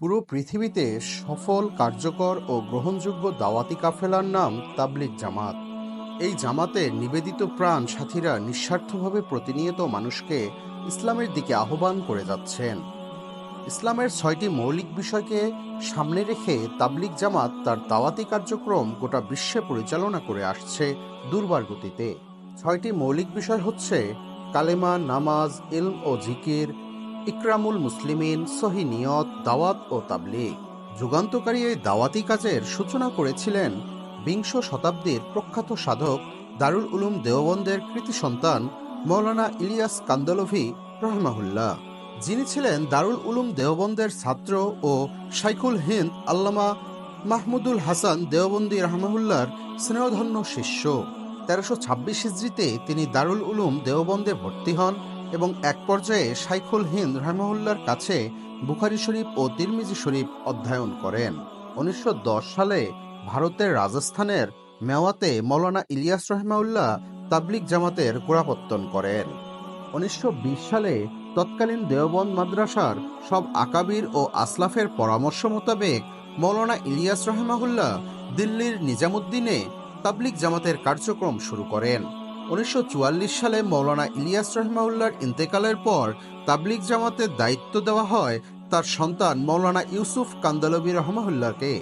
পুরো পৃথিবীতে সফল, কার্যকর ও গ্রহণযোগ্য দাওয়াতি কাফেলার নাম তাবলিগ জামাত। এই জামাতের নিবেদিত প্রাণ সাথীরা নিঃস্বার্থভাবে প্রতিনিয়ত মানুষকে ইসলামের দিকে আহ্বান করে যাচ্ছেন। ইসলামের ছয়টি মৌলিক বিষয়কে সামনে রেখে তাবলিগ জামাত তার দাওয়াতি কার্যক্রম গোটা বিশ্বে পরিচালনা করে আসছে দুর্বার গতিতে। ছয়টি মৌলিক বিষয় হচ্ছে কালেমা, নামাজ, ইলম ও জিকির ইকরামুল মুসলিমিন সহি নিয়ত, দাওয়াত ও তাবলিগ। যুগান্তকারী এই দাওয়াতি কাজের সূচনা করেছিলেন বিংশ শতাব্দীর প্রখ্যাত সাধক দারুল উলুম দেওবন্দের কৃতি সন্তান মৌলানা ইলিয়াস কান্দলভি রহমাহুল্লাহ। যিনি ছিলেন দারুল উলুম দেওবন্দের ছাত্র ও শাইখুল হিন্দ আল্লামা মাহমুদুল হাসান দেওবন্দি রহমাহুল্লার স্নেহধন্য শিষ্য। তেরোশো ছাব্বিশ তিনি দারুল উলুম দেওবন্দে ভর্তি হন এবং এক পর্যায়ে শাইখুল হিন্দ রহমাহুল্লার কাছে বুখারি শরীফ ও তিরমিজি শরীফ অধ্যয়ন করেন। উনিশশো দশ সালে ভারতের রাজস্থানের মেওয়াতে মৌলানা ইলিয়াস রহমাউল্লাহ তাবলিক জামাতের গোড়াপত্তন করেন। উনিশশো বিশ সালে তৎকালীন দেওবন্দ মাদ্রাসার সব আকাবির ও আসলাফের পরামর্শ মোতাবেক মৌলানা ইলিয়াস রহমাহুল্লাহ দিল্লির নিজামুদ্দিনে তাবলিক জামাতের কার্যক্রম শুরু করেন। উনিশশো চুয়াল্লিশ সালে মৌলানা ইলিয়াস রহমাউল্লাহর ইন্তেকালের পর তাবলিক জামাতের দায়িত্ব দেওয়া হয় তার সন্তান মৌলানা ইউসুফ কান্দালবী রহমাহুল্লাহকে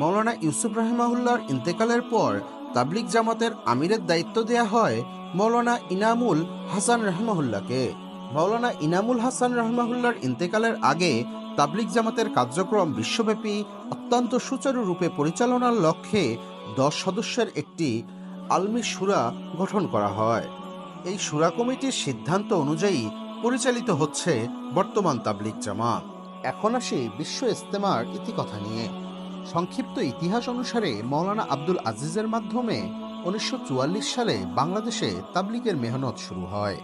মৌলানা ইউসুফ রহমাহুল্লাহর ইন্তেকালের পর তাবলিক জামাতের আমিরের দায়িত্ব দেয়া হয় মৌলানা ইনামুল হাসান রহমাহুল্লাহকে মৌলানা ইনামুল হাসান রহমাহুল্লাহর ইন্তেকালের আগে তাবলিক জামাতের কার্যক্রম বিশ্বব্যাপী অত্যন্ত সুচারুরূপে পরিচালনার লক্ষ্যে দশ সদস্যের একটি আলমি সুরা গঠন করা হয়। এই সুরা কমিটির সিদ্ধান্ত অনুযায়ী পরিচালিত হচ্ছে বর্তমান তাবলিক জামাত। এখন আসি বিশ্ব ইস্তেমার ইতিকথা নিয়ে। সংক্ষিপ্ত ইতিহাস অনুসারে মৌলানা আব্দুল আজিজের মাধ্যমে উনিশশো চুয়াল্লিশ সালে বাংলাদেশে তাবলিগের মেহনত শুরু হয়।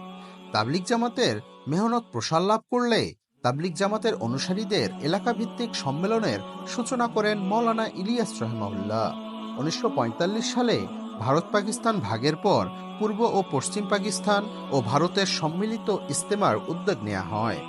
তাবলিগ জামাতের মেহনত প্রসার লাভ করলে তাবলিগ জামাতের অনুসারীদের এলাকা ভিত্তিক সম্মেলনের সূচনা করেন মৌলানা ইলিয়াস রহমাউল্লাহ। উনিশশো সালে ভারত পাকিস্তান ভাগের পর পূর্ব ও পশ্চিম পাকিস্তান ও ভারতের সম্মিলিত ইস্তেমার উদ্যোগ নেওয়া হয়।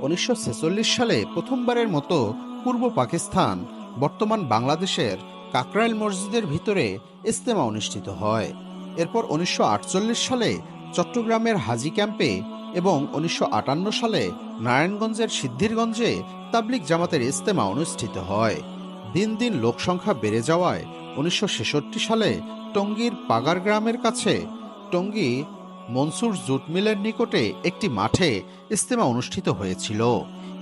উনিশশো ছেচল্লিশ সালে প্রথমবারের মতো পূর্ব পাকিস্তান, বর্তমান বাংলাদেশের কাকরাইল মসজিদের ভিতরে ইস্তেমা অনুষ্ঠিত হয়। এরপর উনিশশো আটচল্লিশ সালে চট্টগ্রামের হাজি ক্যাম্পে এবং উনিশশো আটান্ন সালে নারায়ণগঞ্জের সিদ্ধিরগঞ্জে তাবলিক জামাতের ইস্তেমা অনুষ্ঠিত হয়। দিন দিন লোকসংখ্যা বেড়ে যাওয়ায় উনিশশো ছেষট্টি সালে টঙ্গীর পাগার গ্রামের কাছে টঙ্গী মনসুর জুট মিলের নিকটে একটি মাঠে ইস্তেমা অনুষ্ঠিত হয়েছিল।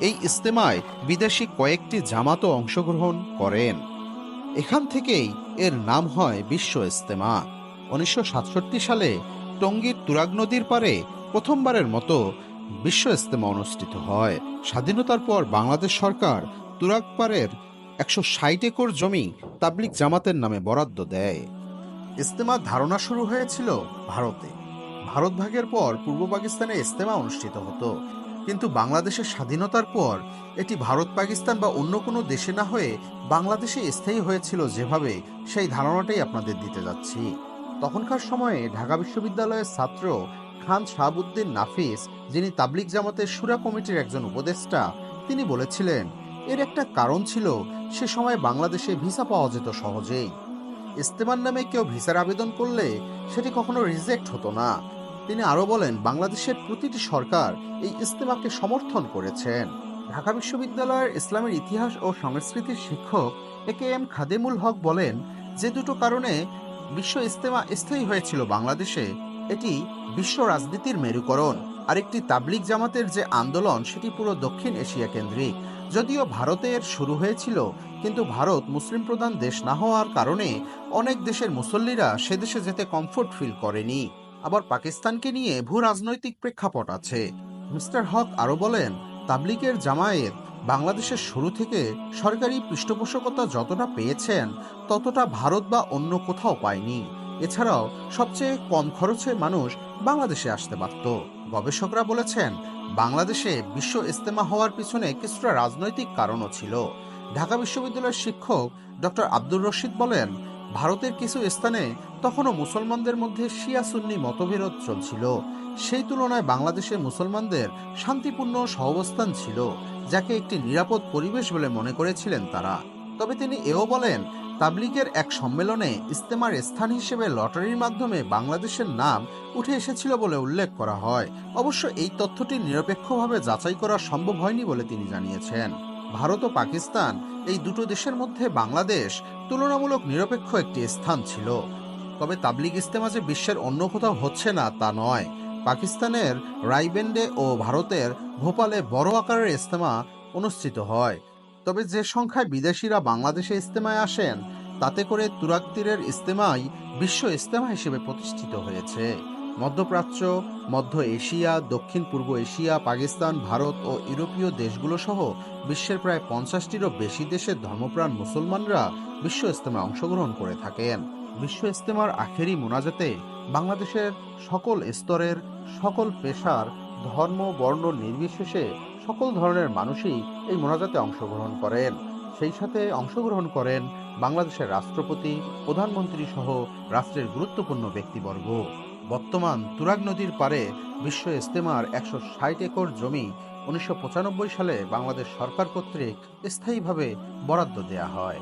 এই ইস্তেমায় বিদেশি কয়েকটি জামাতও অংশগ্রহণ করেন। এখান থেকেই এর নাম হয় বিশ্ব ইস্তেমা। উনিশশো সাতষট্টি সালে টঙ্গীর তুরাগ নদীর পারে প্রথমবারের মতো বিশ্ব ইস্তেমা অনুষ্ঠিত হয়। স্বাধীনতার পর বাংলাদেশ সরকার তুরাগ পারের একশো ষাট একর জমি তাবলিক জামাতের নামে বরাদ্দ দেয়। ইস্তেমার ধারণা শুরু হয়েছিল ভারতে। ভারত ভাগের পর পূর্ব পাকিস্তানে ইস্তেমা অনুষ্ঠিত হতো। কিন্তু বাংলাদেশের স্বাধীনতার পর এটি ভারত, পাকিস্তান বা অন্য কোনো দেশে না হয়ে বাংলাদেশে স্থায়ী হয়েছিল যেভাবে সেই ধারণাটাই আপনাদের দিতে যাচ্ছি। তখনকার সময়ে ঢাকা বিশ্ববিদ্যালয়ের ছাত্র খান শাহাবুদ্দিন নাফিস, যিনি তাবলিক জামাতের সুরা কমিটির একজন উপদেষ্টা, তিনি বলেছিলেন, এর একটা কারণ ছিল সে সময় বাংলাদেশে ভিসা পাওয়া যেত সহজেই। ইস্তেমার নামে কেউ ভিসার আবেদন করলে সেটি কখনো রিজেক্ট হতো না। তিনি আরও বলেন, বাংলাদেশের প্রতিটি সরকার এই ইস্তেমাকে সমর্থন করেছেন। ঢাকা বিশ্ববিদ্যালয়ের ইসলামের ইতিহাস ও সংস্কৃতির শিক্ষক এ কে এম খাদেমুল হক বলেন, যে দুটো কারণে বিশ্ব ইস্তেমা স্থায়ী হয়েছিল বাংলাদেশে, এটি বিশ্ব রাজনীতির মেরুকরণ। আরেকটি তাবলিক জামাতের যে আন্দোলন, সেটি পুরো দক্ষিণ এশিয়া কেন্দ্রিক। যদিও ভারতের শুরু হয়েছিল, কিন্তু ভারত মুসলিম প্রধান দেশ না হওয়ার কারণে অনেক দেশের মুসল্লিরা সে দেশে যেতে কমফোর্ট ফিল করেনি। আবার পাকিস্তানকে নিয়ে ভূ রাজনৈতিক প্রেক্ষাপট আছে। মিস্টার হক আরও বলেন তাবলিকের জামায়েত বাংলাদেশের শুরু থেকে সরকারি পৃষ্ঠপোষকতা যতটা পেয়েছেন, ততটা ভারত বা অন্য কোথাও পায়নি। এছাড়াও সবচেয়ে কম খরচে মানুষ বাংলাদেশে আসতে পারত। গবেষকরা বলেছেন, বাংলাদেশে বিশ্ব ইস্তেমা হওয়ার পিছনে কিছুটা রাজনৈতিক কারণও ছিল। ঢাকা বিশ্ববিদ্যালয়ের শিক্ষক ডক্টর আব্দুর রশিদ বলেন, ভারতের কিছু স্থানে তখনও মুসলমানদের মধ্যে শিয়া সুন্নি মতবিরোধ চলছিল। সেই তুলনায় বাংলাদেশে মুসলমানদের শান্তিপূর্ণ সহাবস্থান ছিল, যাকে একটি নিরাপদ পরিবেশ বলে মনে করেছিলেন তারা। তবে তিনি এও বলেন, তাবলিগের এক সম্মেলনে ইস্তেমার স্থান হিসেবে লটারির মাধ্যমে বাংলাদেশের নাম উঠে এসেছিল বলে উল্লেখ করা হয়। অবশ্য এই তথ্যটি নিরপেক্ষভাবে যাচাই করা সম্ভব হয়নি বলে তিনি জানিয়েছেন। ভারত ও পাকিস্তান এই দুটো দেশের মধ্যে বাংলাদেশ তুলনামূলক নিরপেক্ষ একটি স্থান ছিল। তবে তাবলিগ ইস্তেমা যে বিশ্বের অন্য কোথাও হচ্ছে না তা নয়। পাকিস্তানের রাইবেন্ডে ও ভারতের ভোপালে বড় আকারের ইস্তেমা অনুষ্ঠিত হয়। তবে যে সংখ্যায় বিদেশিরা বাংলাদেশে ইস্তেমায় আসেন, তাতে করে তুরাক তীরের ইস্তেমাই বিশ্ব ইস্তেমা হিসেবে প্রতিষ্ঠিত হয়েছে। মধ্যপ্রাচ্য, মধ্য এশিয়া, দক্ষিণ পূর্ব এশিয়া, পাকিস্তান, ভারত ও ইউরোপীয় দেশগুলো সহ বিশ্বের প্রায় পঞ্চাশটিরও বেশি দেশের ধর্মপ্রাণ মুসলমানরা বিশ্ব ইস্তেমায় অংশগ্রহণ করে থাকেন। বিশ্ব ইস্তেমার আখেরি মোনাজাতে বাংলাদেশের সকল স্তরের সকল পেশার ধর্ম, বর্ণ, নির্বিশেষে সকল ধরনের মানুষই এই মোনাজাতে অংশগ্রহণ করেন। সেই সাথে অংশগ্রহণ করেন বাংলাদেশের রাষ্ট্রপতি, প্রধানমন্ত্রী সহ রাষ্ট্রের গুরুত্বপূর্ণ ব্যক্তিবর্গ। বর্তমান তুরাগ নদীর পারে বিশ্ব ইস্তেমার একশো ষাট একর জমি উনিশশো পঁচানব্বই সালে বাংলাদেশ সরকার কর্তৃক স্থায়ীভাবে বরাদ্দ দেয়া হয়।